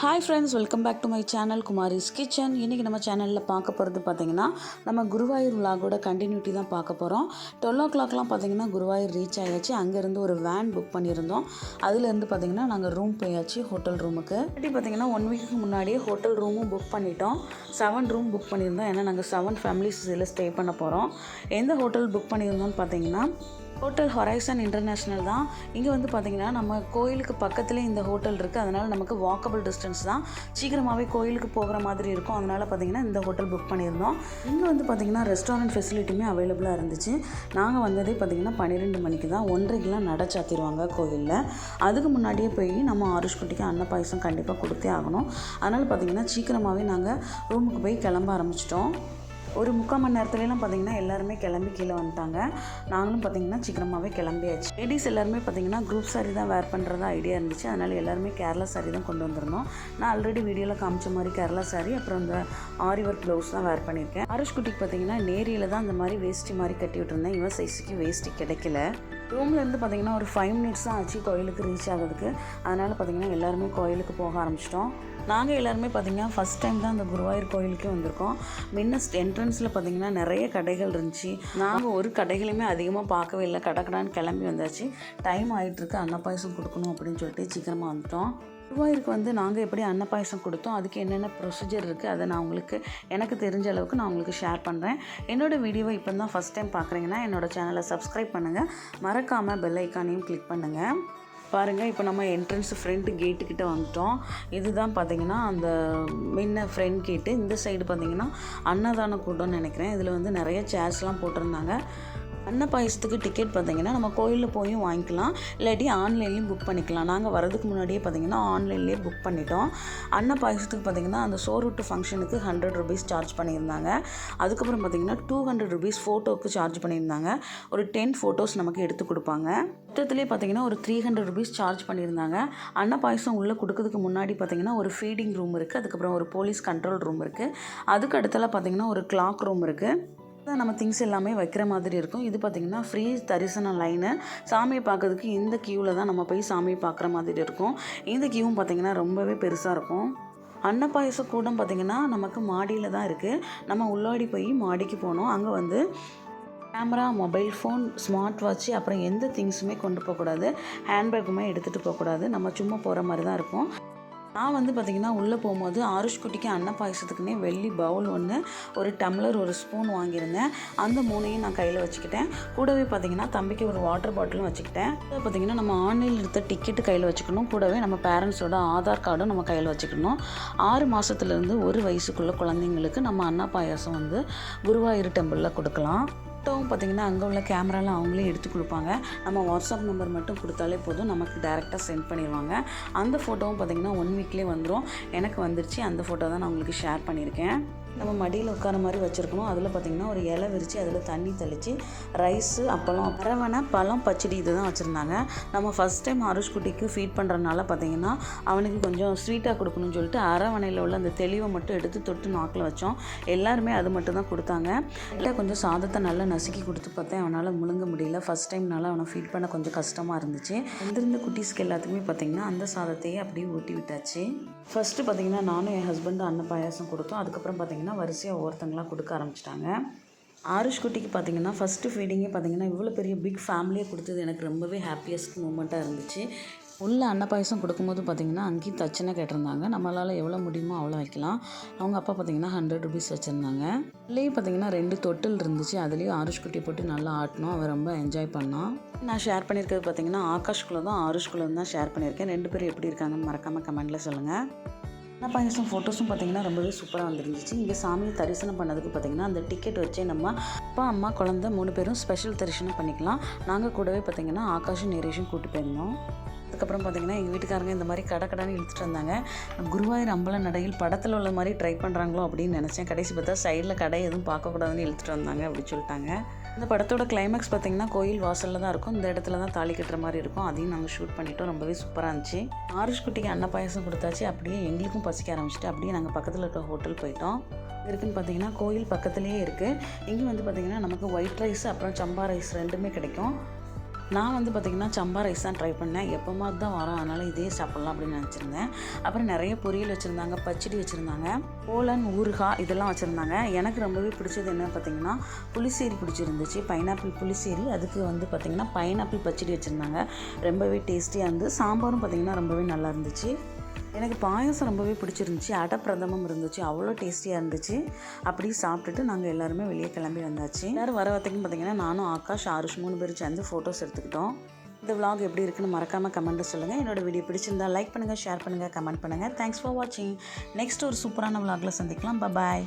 Hi friends welcome back to my channel Kumari's kitchen இன்றைக்கி நம்ம சேனலில் பார்க்க போகிறது பார்த்திங்கன்னா நம்ம குருவாயூர் விழாவோட கண்டினியூட்டி தான் பார்க்க போகிறோம் டுவெல் ஓ கிளாக்லாம் பார்த்திங்கன்னா குருவாயூர் ரீச் ஆயாச்சு. அங்கேருந்து ஒரு வேன் புக் பண்ணியிருந்தோம். அதுலேருந்து பார்த்திங்கன்னா நாங்கள் ரூம் போயாச்சு ஹோட்டல் ரூமுக்கு இப்படி பார்த்திங்கன்னா ஒன் வீக்கு முன்னாடியே ஹோட்டல் ரூமும் புக் பண்ணிட்டோம். செவன் ரூம் புக் பண்ணியிருந்தோம். ஏன்னா நாங்கள் செவன் ஃபேமிலிஸ் இதில் ஸ்டே பண்ண போகிறோம் எந்த ஹோட்டல் புக் பண்ணியிருந்தோம்னு பார்த்திங்கன்னா ஹோட்டல் ஹொரைசன் இன்டர்நேஷ்னல் தான். இங்கே வந்து பார்த்திங்கன்னா நம்ம கோயிலுக்கு பக்கத்துலேயே இந்த ஹோட்டல் இருக்குது அதனால் நமக்கு வாக்கபிள் டிஸ்டன்ஸ் தான். சீக்கிரமாகவே கோயிலுக்கு போகிற மாதிரி இருக்கும். அதனால் பார்த்திங்கன்னா இந்த ஹோட்டல் புக் பண்ணியிருந்தோம். இங்கே வந்து பார்த்திங்கன்னா ரெஸ்டாரண்ட் ஃபெசிலிட்டியுமே அவைலபிளாக இருந்துச்சு. நாங்கள் வந்ததே பார்த்திங்கன்னா பன்னிரெண்டு மணிக்கு தான். ஒன்றைக்கெலாம் நட சாத்திடுவாங்க கோயிலில். அதுக்கு முன்னாடியே போய் நம்ம ஆருஷ்குட்டிக்கு அன்ன பாயசம் கண்டிப்பாக கொடுத்தே ஆகணும். அதனால் பார்த்திங்கன்னா சீக்கிரமாகவே நாங்கள் ரூமுக்கு போய் கிளம்ப ஆரம்பிச்சிட்டோம். ஒரு முக்கால் மணி நேரத்துலலாம் பார்த்தீங்கன்னா எல்லாருமே கிளம்பி கீழே வந்துட்டாங்க. நாங்களும் பார்த்தீங்கன்னா சீக்கிரமாகவே கிளம்பியாச்சு. லேடிஸ் எல்லாருமே பார்த்தீங்கன்னா குரூப் சாரி தான் வேர் பண்ணுறதா ஐடியா இருந்துச்சு. அதனால் எல்லாருமே கேரளா சாரி தான் கொண்டு வந்திருந்தோம். நான் ஆல்ரெடி வீடியோவில் காமிச்ச மாதிரி கேரளா சாரி அப்புறம் இந்த ஆரி ஒர்க் ப்ளவுஸ் தான் வேர் பண்ணியிருக்கேன். அருஷ் குட்டிக்கு பார்த்தீங்கன்னா நேரியில் தான் அந்த மாதிரி வேஷ்டி மாதிரி கட்டி விட்டுருந்தேன். இவன் சைஸுக்கு வேஷ்டி கிடைக்கல. ரூம்லேருந்து பார்த்தீங்கன்னா ஒரு ஃபைவ் மினிட்ஸ் தான் ஆச்சு கோயிலுக்கு ரீச் ஆகிறதுக்கு. அதனால் பார்த்தீங்கன்னா எல்லாருமே கோயிலுக்கு போக ஆரம்பிச்சிட்டோம். நாங்கள் எல்லாருமே பார்த்திங்கன்னா ஃபஸ்ட் டைம் தான் அந்த குருவாயூர் கோயிலுக்கே வந்திருக்கோம். முன்ன என்ட்ரன்ஸில் பார்த்திங்கன்னா நிறைய கடைகள் இருந்துச்சு. நாங்கள் ஒரு கடைகளையுமே அதிகமாக பார்க்கவே இல்லை. கடக்கடான்னு கிளம்பி வந்தாச்சு. டைம் ஆகிட்டுருக்கு அன்னப்பாயசம் கொடுக்கணும் அப்படின்னு சொல்லிட்டு சீக்கிரமாக வந்துட்டோம். குருவாயூருக்கு வந்து நாங்கள் எப்படி அன்னப்பாயசம் கொடுத்தோம் அதுக்கு என்னென்ன ப்ரொசீஜர் இருக்குது அதை நான் உங்களுக்கு எனக்கு தெரிஞ்ச அளவுக்கு நான் உங்களுக்கு ஷேர் பண்ணுறேன் என்னோடய வீடியோவை இப்போ தான் ஃபஸ்ட் டைம் பார்க்குறீங்கன்னா என்னோடய சேனலை சப்ஸ்கிரைப் பண்ணுங்கள் மறக்காமல் பெல் ஐக்கானையும் கிளிக் பண்ணுங்கள் பாருங்கள் இப்போ நம்ம என்ட்ரன்ஸ் ஃப்ரண்ட் கேட்டுக்கிட்ட வந்துட்டோம். இதுதான் பார்த்தீங்கன்னா அந்த முன்ன ஃப்ரண்ட் கேட்டு இந்த சைடு பார்த்தீங்கன்னா அன்னதான கூட்டம்னு நினைக்கிறேன். இதில் வந்து நிறைய சேர்ஸ்லாம் போட்டிருந்தாங்க. அன்ன பாயசத்துக்கு டிக்கெட் பார்த்தீங்கன்னா நம்ம கோயிலில் போயும் வாங்கிக்கலாம். இல்லாட்டி ஆன்லைன்லேயும் புக் பண்ணிக்கலாம். நாங்கள் வரதுக்கு முன்னாடியே பார்த்தீங்கன்னா ஆன்லைன்லேயே புக் பண்ணிட்டோம். அன்ன பாயசத்துக்கு பார்த்தீங்கன்னா அந்த சோறுட்டு ஃபங்க்ஷனுக்கு ஹண்ட்ரட் ருபீஸ் சார்ஜ் பண்ணியிருந்தாங்க. அதுக்கப்புறம் பார்த்தீங்கன்னா டூ ஹண்ட்ரட் ருபீஸ் ஃபோட்டோவுக்கு சார்ஜ் பண்ணியிருந்தாங்க. ஒரு டென் ஃபோட்டோஸ் நமக்கு எடுத்து கொடுப்பாங்க. மொத்தத்துலேயே பார்த்தீங்கன்னா ஒரு த்ரீ ஹண்ட்ரட் ருபீஸ் சார்ஜ் பண்ணியிருந்தாங்க. அன்ன பாயசம் உள்ளே கொடுக்கறதுக்கு முன்னாடி பார்த்தீங்கன்னா ஒரு ஃபீடிங் ரூம் இருக்குது அதுக்கப்புறம் ஒரு போலீஸ் கண்ட்ரோல் ரூம் இருக்குது அதுக்கு அடுத்தலாம் பார்த்தீங்கன்னா ஒரு கிளாக் ரூம் இருக்குது நம்ம திங்ஸ் எல்லாமே வைக்கிற மாதிரி இருக்கும். இது பார்த்திங்கன்னா ஃப்ரீ தரிசன லைனு சாமியை பார்க்கறதுக்கு இந்த க்யூவில் தான் நம்ம போய் சாமியை பார்க்குற மாதிரி இருக்கும். இந்த க்யூவும் பார்த்திங்கன்னா ரொம்பவே பெருசாக இருக்கும். அன்னப்பாயச கூடம் பார்த்திங்கன்னா நமக்கு மாடியில் தான் இருக்குது நம்ம உள்ளாடி போய் மாடிக்கு போனோம். அங்கே வந்து camera mobile phone smart watch அப்புறம் எந்த திங்ஸுமே கொண்டு போகக்கூடாது. ஹேண்ட்பேக்குமே எடுத்துகிட்டு போகக்கூடாது. நம்ம சும்மா போகிற மாதிரி தான் இருக்கும். நான் வந்து பார்த்திங்கன்னா உள்ளே போகும்போது ஆருஷ் குட்டிக்கு அன்ன பாயசத்துக்குன்னே வெள்ளி பவுல் ஒன்று ஒரு டம்ளர் ஒரு ஸ்பூன் வாங்கியிருந்தேன். அந்த மூணையும் நான் கையில் வச்சுக்கிட்டேன். கூடவே பார்த்திங்கன்னா தம்பிக்கு ஒரு வாட்டர் பாட்டிலும் வச்சுக்கிட்டேன். பார்த்திங்கன்னா நம்ம ஆன்லைனில் எடுத்த டிக்கெட்டு கையில் வச்சுக்கணும். கூடவே நம்ம பேரண்ட்ஸோட ஆதார் கார்டும் நம்ம கையில் வச்சுக்கணும். ஆறு மாதத்துலேருந்து ஒரு வயசுக்குள்ள குழந்தைங்களுக்கு நம்ம அன்னா பாயாசம் வந்து குருவாயூர் டெம்பிளில் கொடுக்கலாம். ஃபோட்டோவும் பார்த்திங்கன்னா அங்கே உள்ள கேமராலாம் அவங்களே எடுத்து கொடுப்பாங்க. நம்ம வாட்ஸ்அப் நம்பர் மட்டும் கொடுத்தாலே போதும். நமக்கு டேரெக்டாக சென்ட் பண்ணிடுவாங்க அந்த ஃபோட்டோவும் பார்த்திங்கன்னா ஒன் வீக்லேயே வந்துடும் எனக்கு வந்துருச்சு. அந்த ஃபோட்டோ தான் நான் உங்களுக்கு ஷேர் பண்ணியிருக்கேன். நம்ம மடியில் உட்கார மாதிரி வச்சுருக்கணும். அதில் பார்த்திங்கன்னா ஒரு இலை விரித்து அதில் தண்ணி தெளித்து ரைஸு அப்பளம் அரவணை பழம் பச்சடி இது தான் வச்சுருந்தாங்க. நம்ம ஃபஸ்ட் டைம் அருஷ் குட்டிக்கு ஃபீட் பண்ணுறதுனால பார்த்திங்கன்னா அவனுக்கு கொஞ்சம் ஸ்வீட்டாக கொடுக்கணும்னு சொல்லிட்டு அரவணையில் உள்ள அந்த தெளிவை மட்டும் எடுத்து தொட்டு நாக்கில் வச்சோம். எல்லாருமே அது மட்டும் தான் கொடுத்தாங்க. இல்லை கொஞ்சம் சாதத்தை நல்லா நசுக்கி கொடுத்து பார்த்தேன். அவனால் முழுங்க முடியல. ஃபஸ்ட் டைம்னால அவனை ஃபீட் பண்ண கொஞ்சம் கஷ்டமாக இருந்துச்சு. வந்திருந்த குட்டீஸ்க்கு எல்லாத்துக்குமே பார்த்திங்கன்னா அந்த சாதத்தையே அப்படியே ஊட்டி விட்டாச்சு. ஃபஸ்ட்டு பார்த்திங்கன்னா நானும் என் ஹஸ்பண்டும் அன்ன பாயாசம் கொடுத்தோம். அதுக்கப்புறம் பார்த்திங்கன்னா வரிசையாக ஒவ்வொருத்தங்களாம் கொடுக்க ஆரம்பிச்சிட்டாங்க. ஆரிஷ் குட்டிக்கு பார்த்தீங்கன்னா ஃபஸ்ட்டு ஃபீடிங்கே பார்த்தீங்கன்னா இவ்வளோ பெரிய பிக் ஃபேமிலியே கொடுத்தது. எனக்கு ரொம்பவே ஹாப்பியஸ்ட் மூமெண்ட்டாக இருந்துச்சு. உள்ள அன்ன பாயசம் கொடுக்கும்போது பார்த்தீங்கன்னா அங்கேயும் தச்சனை கேட்டிருந்தாங்க. நம்மளால் எவ்வளோ முடியுமோ அவ்வளோ வைக்கலாம். அவங்க அப்பா பார்த்தீங்கன்னா ஹண்ட்ரட் ருபீஸ் வச்சுருந்தாங்க. உள்ளேயும் பார்த்தீங்கன்னா ரெண்டு தொட்டில் இருந்துச்சு. அதுலேயும் ஆருஷ் குட்டி போட்டு நல்லா ஆட்டினோம். அவன் ரொம்ப என்ஜாய் பண்ணான். நான் ஷேர் பண்ணியிருக்கிறது பார்த்தீங்கன்னா ஆகாஷ்குள்ளே தான் ஆருஷ்குள்ளே தான் ஷேர் பண்ணியிருக்கேன். ரெண்டு பேரும் எப்படி இருக்காங்கன்னு மறக்காமல் கமெண்ட்டில் சொல்லுங்கள் பாயசம் ஃபோட்டோஸும் பார்த்தீங்கன்னா ரொம்பவே சூப்பராக வந்துருந்துச்சு. இங்கே சாமியை தரிசனம் பண்ணதுக்கு பார்த்தீங்கன்னா அந்த டிக்கெட் வச்சே நம்ம அப்பா அம்மா குழந்த மூணு பேரும் ஸ்பெஷல் தரிசனம் பண்ணிக்கலாம். நாங்கள் கூடவே பார்த்தீங்கன்னா ஆகாஷும் நேரேஷும் கூப்பிட்டு போயிருந்தோம். அதுக்கப்புறம் பார்த்திங்கன்னா எங்கள் வீட்டுக்காரங்க இந்த மாதிரி கடை கடைன்னு இழுத்துட்டு வந்தாங்க. குருவாயூர் அம்பல நடையில் படத்தில் உள்ள மாதிரி ட்ரை பண்ணுறாங்களோ அப்படின்னு நினச்சேன். கடைசி பார்த்தா சைடில் கடை எதுவும் பார்க்கக்கூடாதுன்னு இழுத்துட்டு வந்தாங்க அப்படின்னு சொல்லிட்டாங்க. இந்த படத்தோட கிளைமேக்ஸ் பார்த்திங்கன்னா கோயில் வாசலில் தான் இருக்கும். இந்த இடத்துல தான் தாலி கட்டுற மாதிரி இருக்கும். அதையும் நாங்கள் ஷூட் பண்ணிட்டோம். ரொம்பவே சூப்பராக இருந்துச்சு. ஆரூஷ் குட்டிக்கு அன்ன பாயசம் கொடுத்தாச்சு. அப்படியே எங்களுக்கும் பசிக்க ஆரம்பிச்சிட்டு அப்படியே நாங்கள் பக்கத்தில் இருக்க ஹோட்டல் போயிட்டோம். இருக்குன்னு பார்த்தீங்கன்னா கோயில் பக்கத்துலேயே இருக்குது இங்கே வந்து பார்த்தீங்கன்னா நமக்கு ஒயிட் ரைஸ் அப்புறம் சம்பா ரைஸ் ரெண்டுமே கிடைக்கும். நான் வந்து பார்த்திங்கன்னா சம்பா ரைஸ் தான் ட்ரை பண்ணேன். எப்போமா தான் வரோம். அதனால் இதே சாப்பிட்லாம் அப்படின்னு நினச்சிருந்தேன். அப்புறம் நிறைய பொரியல் வச்சுருந்தாங்க பச்சடி வச்சுருந்தாங்க போலன் ஊறுகாய் இதெல்லாம் வச்சுருந்தாங்க. எனக்கு ரொம்பவே பிடிச்சது என்ன பார்த்திங்கன்னா புளிசேரி பிடிச்சிருந்துச்சு. பைனாப்பிள் புளிசேரி. அதுக்கு வந்து பார்த்திங்கன்னா பைனாப்பிள் பச்சடி வச்சுருந்தாங்க. ரொம்பவே டேஸ்டியாக இருந்து சாம்பாரும் பார்த்திங்கன்னா ரொம்பவே நல்லா இருந்துச்சு. எனக்கு பாயசம் ரொம்பவே பிடிச்சிருந்துச்சி. அடை பிரதமம் இருந்துச்சு. அவ்வளோ டேஸ்டியாக இருந்துச்சு. அப்படி சாப்பிட்டுட்டு நாங்கள் எல்லாருமே வெளியே கிளம்பி வந்தாச்சு. எல்லோரும் வர வரைக்கும் பார்த்திங்கன்னா நானும் ஆகாஷ் ஆருஷ் மூணு பேர் சேர்ந்து ஃபோட்டோஸ் எடுத்துக்கிட்டோம். இந்த vlog எப்படி இருக்குன்னு மறக்காமல் கமெண்ட்டு சொல்லுங்கள் என்னோட வீடியோ பிடிச்சிருந்தா லைக் பண்ணுங்கள் ஷேர் பண்ணுங்கள் கமெண்ட் பண்ணுங்கள் தேங்க்ஸ் ஃபார் வாட்சிங் நெக்ஸ்ட் ஒரு சூப்பரான விலாகில் சந்திக்கலாம். பாய்